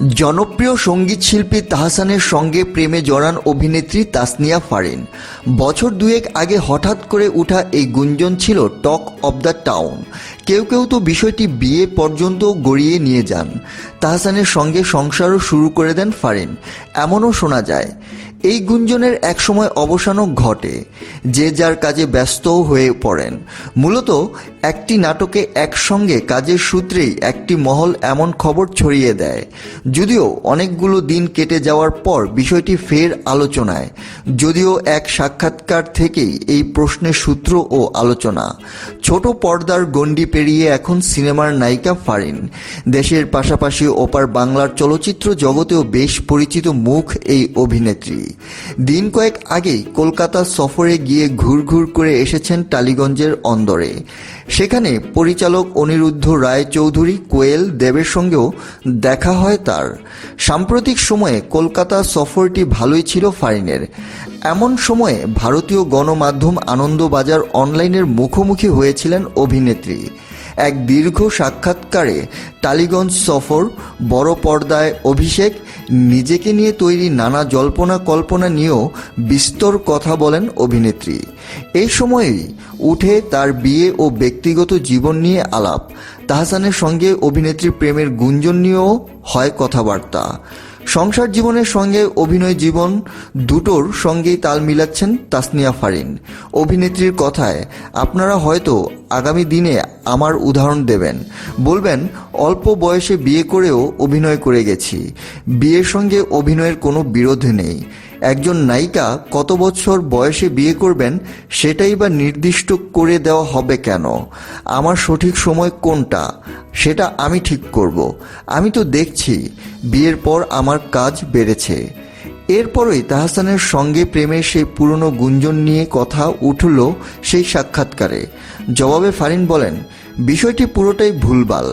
জনপ্রিয় সংগীত শিল্পী তাহসানের সঙ্গে প্রেমে জড়ান অভিনেত্রী তাসনিয়া ফারিন। বছর দুয়েক আগে হঠাৎ করে উঠা এই গুঞ্জন ছিল টক অব দ্য টাউন। কেউ কেউ তো বিষয়টি বিয়ে পর্যন্ত গড়িয়ে নিয়ে যান। তাহসানের সঙ্গে সংসারও শুরু করে দেন ফারিন। এমনও শোনা যায় এই গুঞ্জনের একসময় অবসানও ঘটে, যে যার কাজে ব্যস্তও হয়ে পড়েন। মূলত, একটি নাটকে একসঙ্গে কাজের সূত্রেই একটি মহল এমন খবর ছড়িয়ে দেয়। যদিও অনেকগুলো দিন কেটে যাওয়ার পর বিষয়টি ফের আলোচনায়, যদিও এক সাক্ষাৎকার থেকেই এই প্রশ্নের সূত্র ও আলোচনা। ছোট পর্দার গণ্ডি পেরিয়ে এখন সিনেমার নায়িকা ফারিন। দেশের পাশাপাশি ওপার বাংলার চলচ্চিত্র জগতেও বেশ পরিচিত মুখ এই অভিনেত্রী। দিন কয়েক আগেই কলকাতা সফরে গিয়ে ঘুরঘুর করে এসেছেন টালিগঞ্জের অন্দরে। সেখানে পরিচালক অনিরুদ্ধ রায় চৌধুরী কোয়েল দেবের সঙ্গেও দেখা হয় তার। সাম্প্রতিক সময়ে কলকাতা সফরটি ভালোই ছিল ফারিনের এমন সময়ে ভারতীয় গণমাধ্যম আনন্দবাজার অনলাইনের মুখোমুখি হয়েছিলেন অভিনেত্রী। এক দীর্ঘ সাক্ষাৎকারে টালিগঞ্জ সফর, বড় পর্দায় অভিষেক, নিজেকে নিয়ে তৈরি নানা জল্পনা কল্পনা নিয়েও বিস্তর কথা বলেন অভিনেত্রী। এই সময়েই উঠে তার বিয়ে ও ব্যক্তিগত জীবন নিয়ে আলাপ। তাহসানের সঙ্গে অভিনেত্রী প্রেমের গুঞ্জন নিয়েও হয় কথাবার্তা। সংসার জীবনের সঙ্গে অভিনয় জীবন দুটোর সঙ্গেই তাল মিলাচ্ছেন তাসনিয়া ফারিন। অভিনেত্রীর কথায়, আপনারা হয়তো আগামী দিনে আমার উদাহরণ দেবেন। বলবেন, অল্প বয়সে বিয়ে করেও অভিনয় করে গেছি। বিয়ের সঙ্গে অভিনয়ের কোনো বিরোধ নেই। একজন নায়িকা কত বছর বয়সে বিয়ে করবেন সেটাই বা নির্দিষ্ট করে দেওয়া হবে কেন? আমার সঠিক সময় কোনটা? সেটা আমি ঠিক করব। আমি তো দেখছি, বিয়ের পর আমার কাজ বেড়েছে। এরপরই তাহসানের সঙ্গে প্রেমের সেই পুরনো গুঞ্জন নিয়ে কথা উঠল সেই সাক্ষাৎকারে। জবাবে ফারিন বলেন, বিষয়টি পুরোটাই ভুলভাল।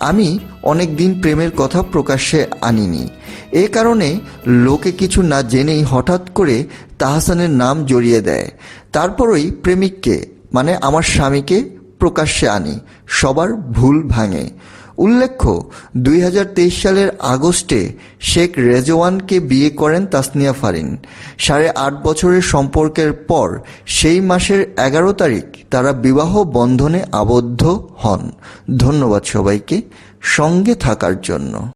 আমি অনেক দিন প্রেমের কথা প্রকাশ্যে আনিনি। এ কারণে লোকে কিছু না জেনেই হঠাৎ করে তাহসানের নাম জড়িয়ে দেয়। তারপরই প্রেমিককে মানে আমার স্বামীকে প্রকাশ্যে আনি। সবার ভুল ভাঙে। উল্লেখ্য, দুই হাজার তেইশ সালের আগস্টে শেখ রেজওয়ানকে বিয়ে করেন তাসনিয়া ফারিন। সাড়ে আট বছরের সম্পর্কের পর সেই মাসের এগারো তারিখ তারা বিবাহ বন্ধনে আবদ্ধ হন। ধন্যবাদ সবাইকে, সঙ্গে থাকার জন্য।